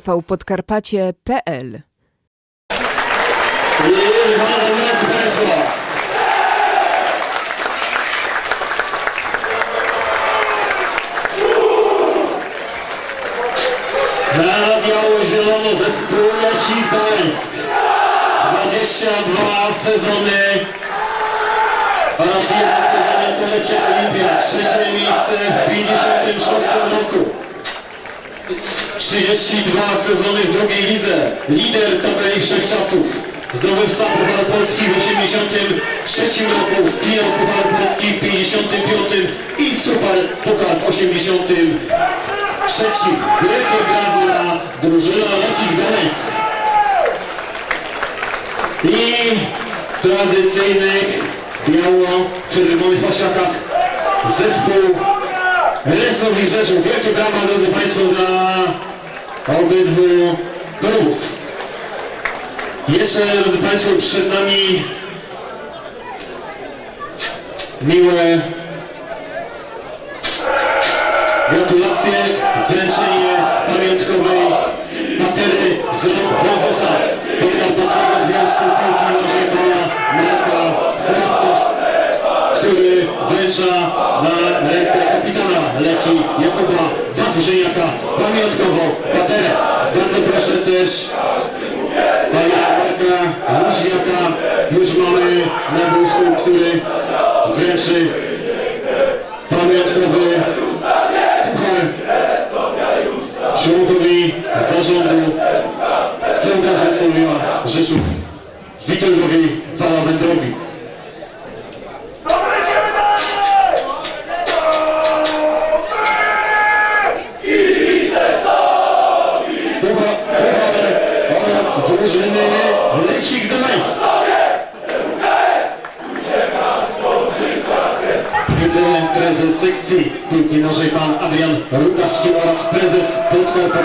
tvpodkarpacie.pl. Na biało-zielono zespół Leci Gdańsk. 22 sezony oraz jeden sezon jako Lechia Olimpia. Trzecie miejsce w 56 roku. 32 sezony w drugiej lidze. Lider tabeli wszechczasów. Zdobywca Pucharu Polski w 83 roku, finał Pucharu Polski w 55 i Super Puchar w 83. Wielkie brawo dla drużyna Lechii Gdańsk. I tradycyjnych biało-czerwonych pasiakach zespół Rysowi Rzeszów. Wielkie brawa, drodzy Państwo, dla obydwu klubów. Jeszcze, drodzy Państwo, przed nami miłe gratulacje, wręczenie Leki Jakuba Wawrzyniaka pamiątkową paterę. Bardzo proszę też pana Marka Luźniaka. Już mamy na wózku, który wręczy pamiątkowy puchar członkowi zarządu Centra Zlecenia Rzeszów Witoldowi Walawędrowi.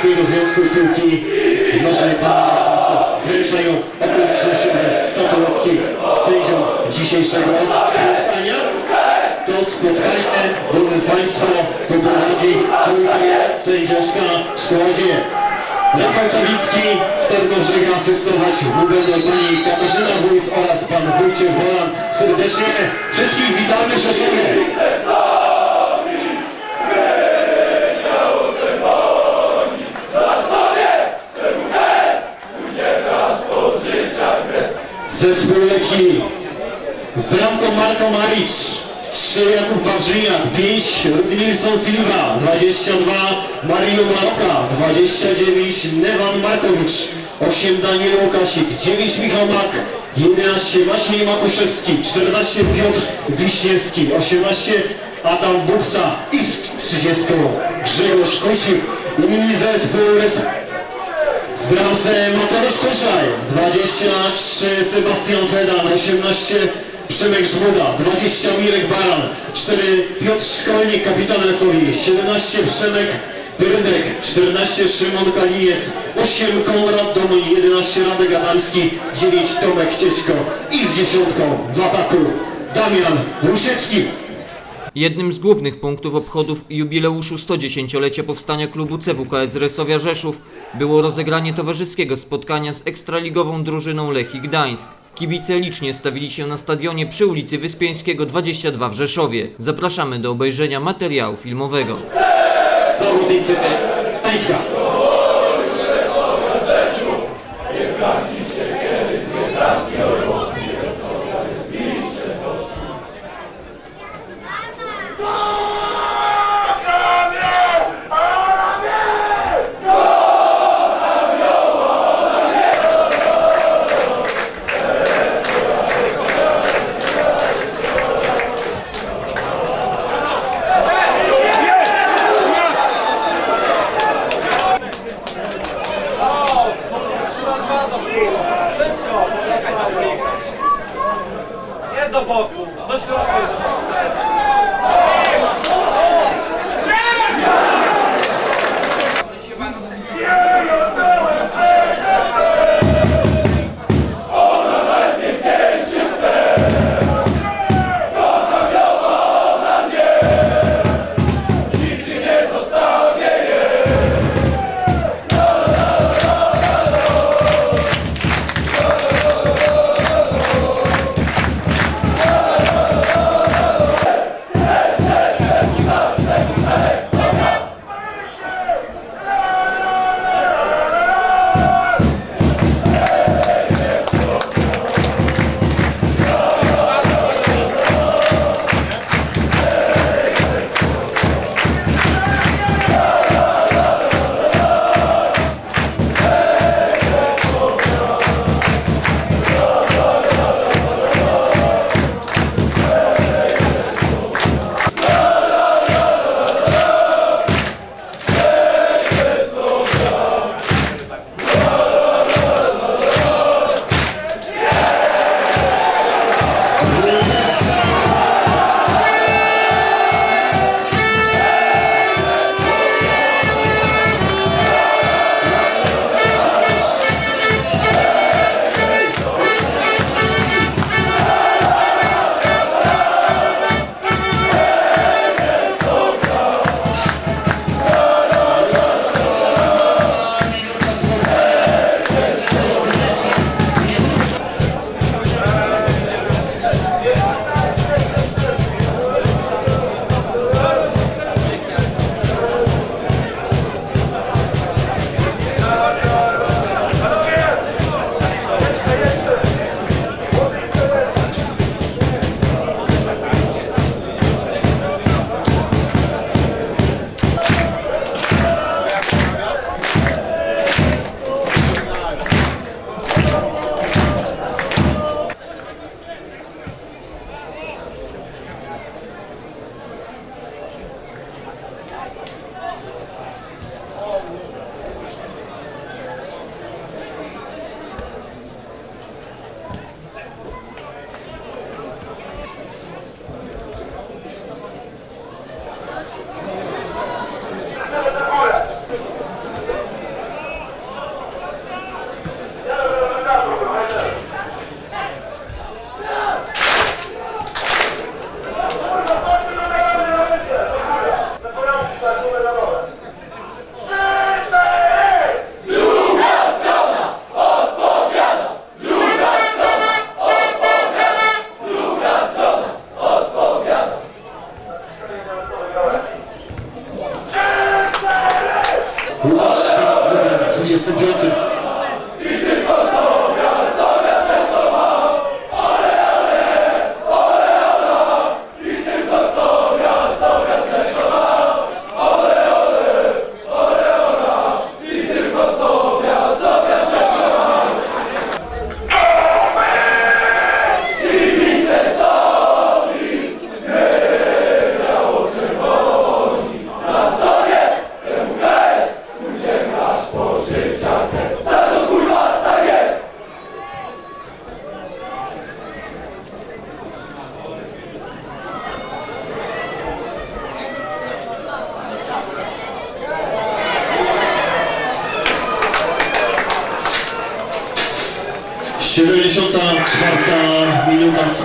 Podkarpackiego Związku Piłki Nożnej pan Marek wręczają okolicznościowe statuetki z sędzią dzisiejszego spotkania. To spotkanie, drodzy Państwo, poprowadzi trójka sędziowska w składzie. Rafał Sawicki, Starobrzega asystować mu będą pani Katarzyna Wójs oraz pan Wójciech Wolan. Serdecznie wszystkich witamy w Rzeszowie. Zespół Lechii w bramką Marko Maric, 3 Jakub Wawrzyniak, 5 Rudnilson Silva, 22 Mario Maroka, 29 Nevan Markowicz, 8 Daniel Łukasik, 9 Michał Mak, 11 Maciej Makuszewski, 14 Piotr Wiśniewski, 18 Adam Buksa. I z 30 Grzegorz Kusik i zespół w Mateusz Koszaj, 23 Sebastian Fedan, 18 Przemek Żmuda, 20 Mirek Baran, 4 Piotr Szkolnik, kapitan Esowi, 17 Przemek Pyrydek, 14 Szymon Kaliniec, 8 Konrad Domoń, 11 Radek Adamski, 9 Tomek Ciećko i z dziesiątką w ataku Damian Rusiecki. Jednym z głównych punktów obchodów jubileuszu 110-lecia powstania klubu CWKS Resowia Rzeszów było rozegranie towarzyskiego spotkania z ekstraligową drużyną Lechii Gdańsk. Kibice licznie stawili się na stadionie przy ulicy Wyspiańskiego 22 w Rzeszowie. Zapraszamy do obejrzenia materiału filmowego. bağlı. Nasıl rahat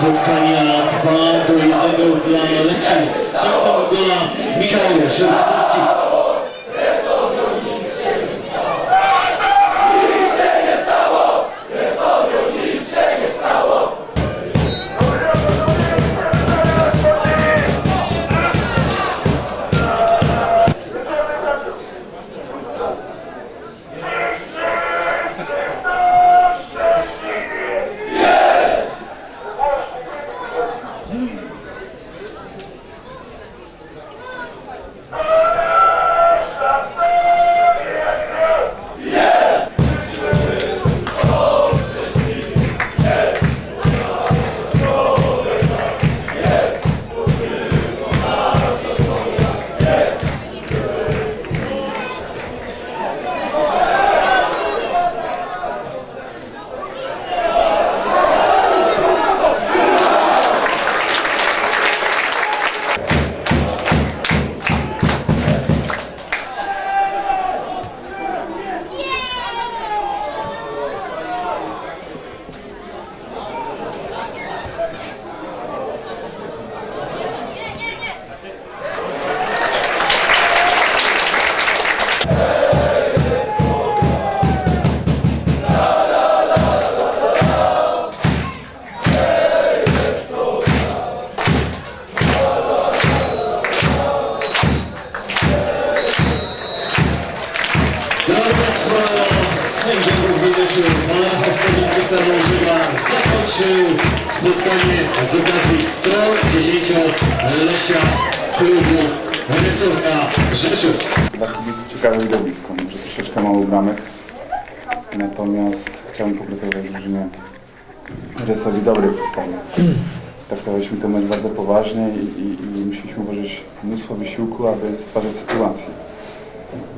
spotkania 2 do 1 dla Lechii. Strzelcem gola Michał Żyrkowski. Zakończył spotkanie z okazji 110-lecia klubu Rysowka Rzeszów. Dla kibiców ciekawe widowisko, może troszeczkę mało bramek. Natomiast chciałem pogratulować drużynie Rysowi dobrej postawy. Traktowaliśmy ten mecz bardzo poważnie i, i, i musieliśmy włożyć mnóstwo wysiłku, aby stwarzać sytuację.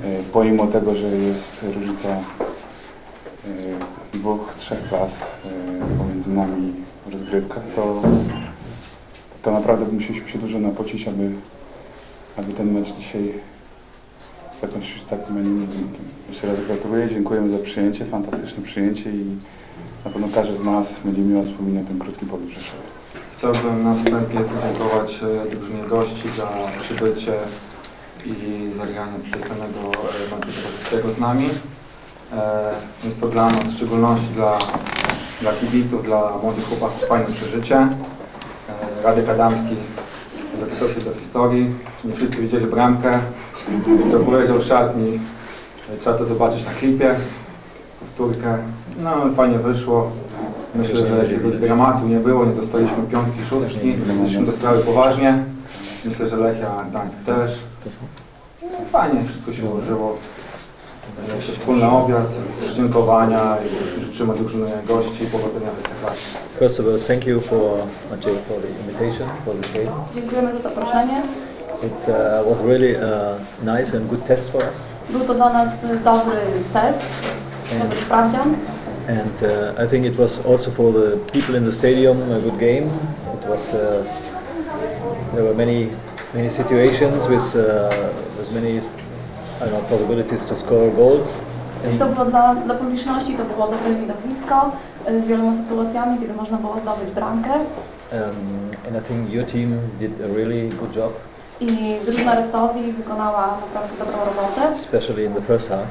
E, Pomimo tego, że jest różnica e, dwóch, trzech klas e, pomiędzy nami w rozgrywkach, to, to naprawdę musieliśmy się dużo napocić, aby, aby ten mecz dzisiaj zakończyć takim, a. Jeszcze raz gratuluję, dziękujemy za przyjęcie, fantastyczne przyjęcie i na pewno każdy z nas będzie miło wspominać ten krótki pobyt w Rzeszowie. Chciałbym na wstępie podziękować e, drużynie gości za przybycie i zagranie cennego e, meczu towarzyskiego z nami. E, Jest to dla nas, w szczególności dla, dla kibiców, dla młodych chłopaków fajne przeżycie. E, Radek Adamski zapisał się do historii. Nie wszyscy widzieli bramkę. To powiedział szatni. E, Trzeba to zobaczyć na klipie, powtórkę. No ale fajnie wyszło. Myślę, że jakiegoś dramatu nie było, nie dostaliśmy piątki, szóstki, myśmy dostały poważnie. Myślę, że Lechia Gdańsk też. No, fajnie wszystko się ułożyło. Jeszcze wspólny obiad, dziękowania i życzymy drużynie gości powodzenia w Ekstraklasie. First of all, thank you for Maciej for the invitation for the game. Dziękujemy za zaproszenie. It uh, was really a nice and good test for us, Był to dla nas y, dobry test, dobry sprawdzian. and uh, I think it was also for the people in the stadium a good game. It was uh, there were many many situations with uh, with many I know possibilities to score goals. I to było dla, dla publiczności, to było dobre widowisko y, z wieloma sytuacjami, kiedy można było zdobyć bramkę. Um, and I think your team did a really good job, I drużyna Rysowi wykonała naprawdę dobrą robotę, especially in the first half.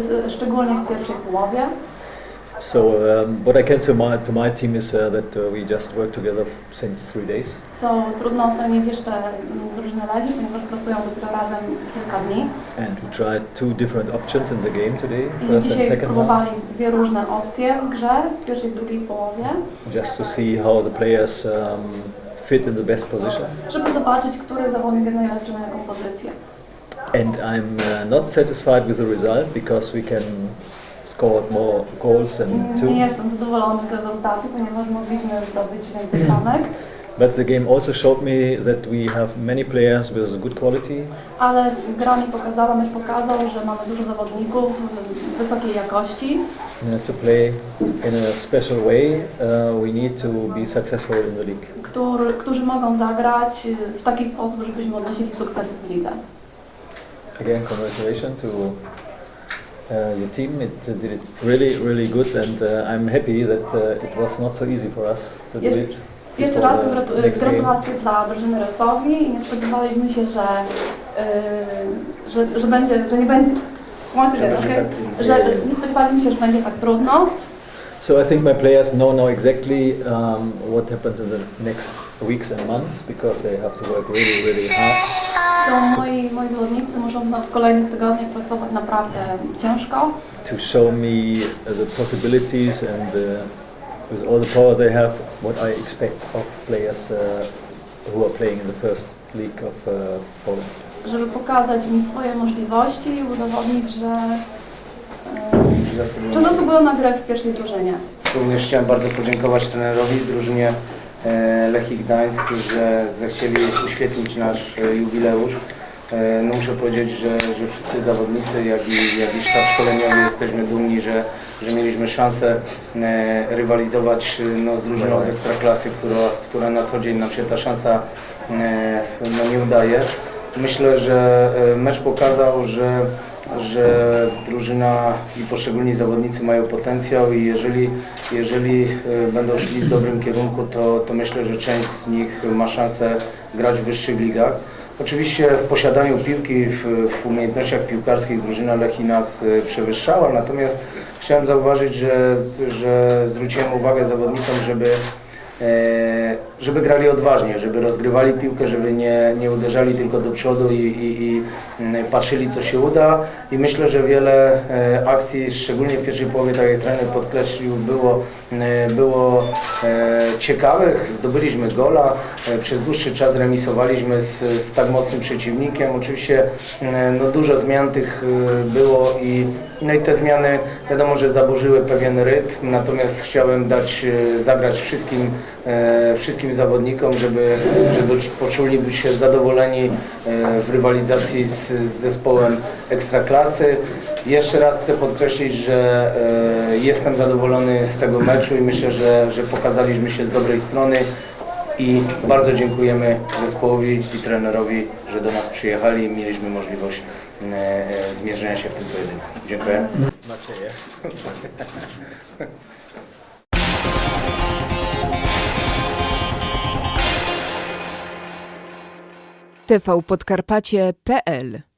z, szczególnie w pierwszej połowie. So um, what I can say my, to my team is uh, that uh, we just worked together since three days. Co trudno ocenić jeszcze mm, drużynę Legii, ponieważ pracują dopiero razem kilka dni. And we tried two different options in the game today, I first and dzisiaj second half, próbowali dwie różne opcje w grze, w pierwszej i drugiej połowie, just to see how the players um, fit in the best position. żeby zobaczyć, który zawodnik jest najlepszy na jaką pozycję. And I'm uh, not satisfied with the result because we can score more goals than Nie two. jestem zadowolony z rezultatu, ponieważ mogliśmy zdobyć więcej bramek, But the game also showed me that we have many players with good quality, ale gra mi pokazała, mecz pokazał, że mamy dużo zawodników wysokiej jakości uh, to play in a special way. Uh, we need to be successful in the league. który, którzy mogą zagrać w taki sposób, żebyśmy odnosili sukcesy w lidze. Again, congratulations to uh, your team. It uh, did it really, really good, and uh, I'm happy that uh, it was not so easy for us to do it. Jeszcze raz gratulacje dla drużyny Resowi i nie spodziewaliśmy się, że, yy, że, że będzie, że nie będzie, okay? że nie spodziewaliśmy się, że będzie tak trudno. So I think my players know now exactly um, what happens in the next weeks and months because they have to work really, really hard. Są moi, moi zawodnicy muszą w kolejnych tygodniach pracować naprawdę ciężko, to show me the possibilities and uh, with all the power they have, what I expect of players uh, who are playing in the first league of uh, Poland. żeby pokazać mi swoje możliwości i udowodnić, że, yy, że zasługują na grę w pierwszej drużynie. Również chciałem bardzo podziękować trenerowi, drużynie e, Lechii Gdańsk, że zechcieli uświetlić nasz e, jubileusz. E, No muszę powiedzieć, że, że wszyscy zawodnicy, jak i, jak i sztab szkoleniowy jesteśmy dumni, że, że mieliśmy szansę rywalizować no, z drużyną z Ekstraklasy, która, która na co dzień nam się ta szansa no, nie udaje. Myślę, że mecz pokazał, że, że drużyna i poszczególni zawodnicy mają potencjał i jeżeli, jeżeli e, będą szli w dobrym kierunku, to, to myślę, że część z nich ma szansę grać w wyższych ligach. Oczywiście w posiadaniu piłki, w, w umiejętnościach piłkarskich drużyna Lechi nas e, przewyższała, natomiast chciałem zauważyć, że, że zwróciłem uwagę zawodnikom, żeby e, żeby grali odważnie, żeby rozgrywali piłkę, żeby nie, nie uderzali tylko do przodu i, i, i mm, patrzyli co się uda i myślę, że wiele e, akcji, szczególnie w pierwszej połowie, tak jak trener podkreślił, było, e, było e, ciekawych. Zdobyliśmy gola, przez dłuższy czas remisowaliśmy z, z tak mocnym przeciwnikiem. Oczywiście no, dużo zmian tych było i, no i te zmiany wiadomo, że zaburzyły pewien rytm, natomiast chciałem dać zagrać wszystkim, e, zawodnikom, żeby, żeby poczuli się zadowoleni e, w rywalizacji z, z zespołem Ekstraklasy. Jeszcze raz chcę podkreślić, że e, jestem zadowolony z tego meczu i myślę, że, że pokazaliśmy się z dobrej strony i bardzo dziękujemy zespołowi i trenerowi, że do nas przyjechali i mieliśmy możliwość e, zmierzenia się w tym pojedynku. Dziękuję. Nadzieję. tvpodkarpacie.pl